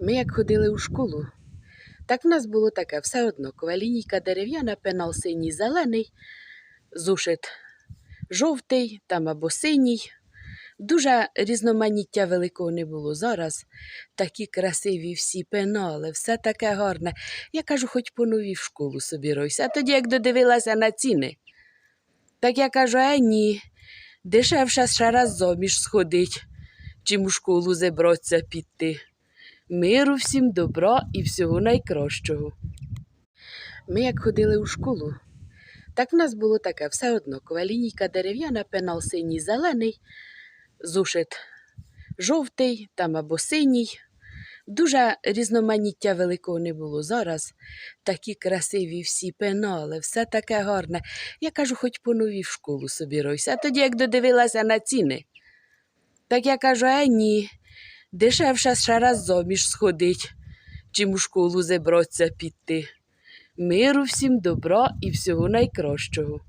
Ми як ходили у школу, так в нас було таке все одно. Лінійка дерев'яна, пенал синій зелений, зушит жовтий там або синій. Дуже різноманіття великого не було. Зараз такі красиві всі пенали, все таке гарне. Я кажу, хоч по новій в школу собі ройся. А тоді, як додивилася на ціни, так я кажу, е, ні, дешевше ще раз зоміж сходить, чим у школу зеброться піти. Миру всім добра і всього найкращого. Ми як ходили у школу, так в нас було таке все одно. Лінійка дерев'яна, пенал синій зелений, зушит жовтий там або синій. Дуже різноманіття великого не було. Зараз такі красиві всі пенали, все таке гарне. Я кажу, хоч по новій в школу собі ройся. А тоді, як додивилася на ціни, так я кажу, е, ні, дешевше ще раз зоміж сходить, чим у школу зеброться піти. Миру всім добра і всього найкращого.